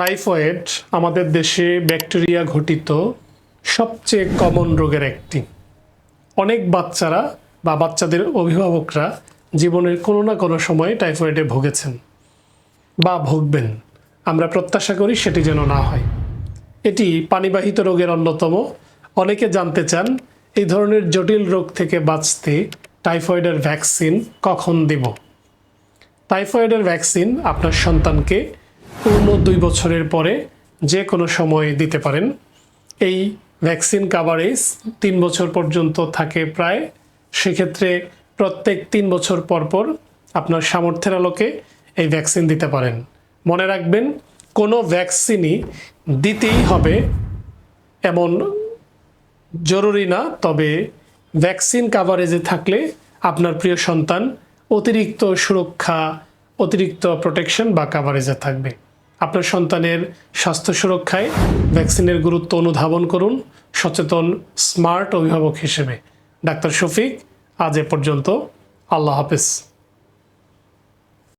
Typhoid আমাদের দেশে bacteria ঘটিত সবচেয়ে কমন রোগের একটি। অনেক বাচ্চারা বা বাচ্চাদের অভিভাবকরা জীবনের কোনো না কোনো সময় টাইফয়েডে ভুগেছেন বা ভুগবেন। আমরা প্রত্যাশা করি সেটি যেন না হয়। এটি পানিবাহিত রোগের অন্যতম। অনেকে জানতে চান, এই ধরনের জটিল রোগ থেকে বাঁচতে টাইফয়েডের ভ্যাকসিন কখন দেব? টাইফয়েডের ভ্যাকসিন আপনার সন্তানকে পূর্ণ দুই বছরের পরে যে কোনো সময় দিতে পারেন। এই ভ্যাকসিন কাভারেজ তিন বছর পর্যন্ত থাকে প্রায়। সেক্ষেত্রে প্রত্যেক তিন বছর পর পর আপনার সামর্থ্যের আলোকে এই ভ্যাকসিন দিতে পারেন। মনে রাখবেন, কোনো ভ্যাকসিনই দিতেই হবে এমন জরুরি না, তবে ভ্যাকসিন কাভারেজে থাকলে আপনার প্রিয় সন্তান অতিরিক্ত সুরক্ষা, অতিরিক্ত প্রোটেকশন বা কাভারেজে থাকবে। আপনার সন্তানের স্বাস্থ্য সুরক্ষায় ভ্যাকসিনের গুরুত্ব অনুধাবন করুন সচেতন, স্মার্ট অভিভাবক হিসেবে। ডাক্তার শফিক, আজ এ পর্যন্ত। আল্লাহ হাফেজ।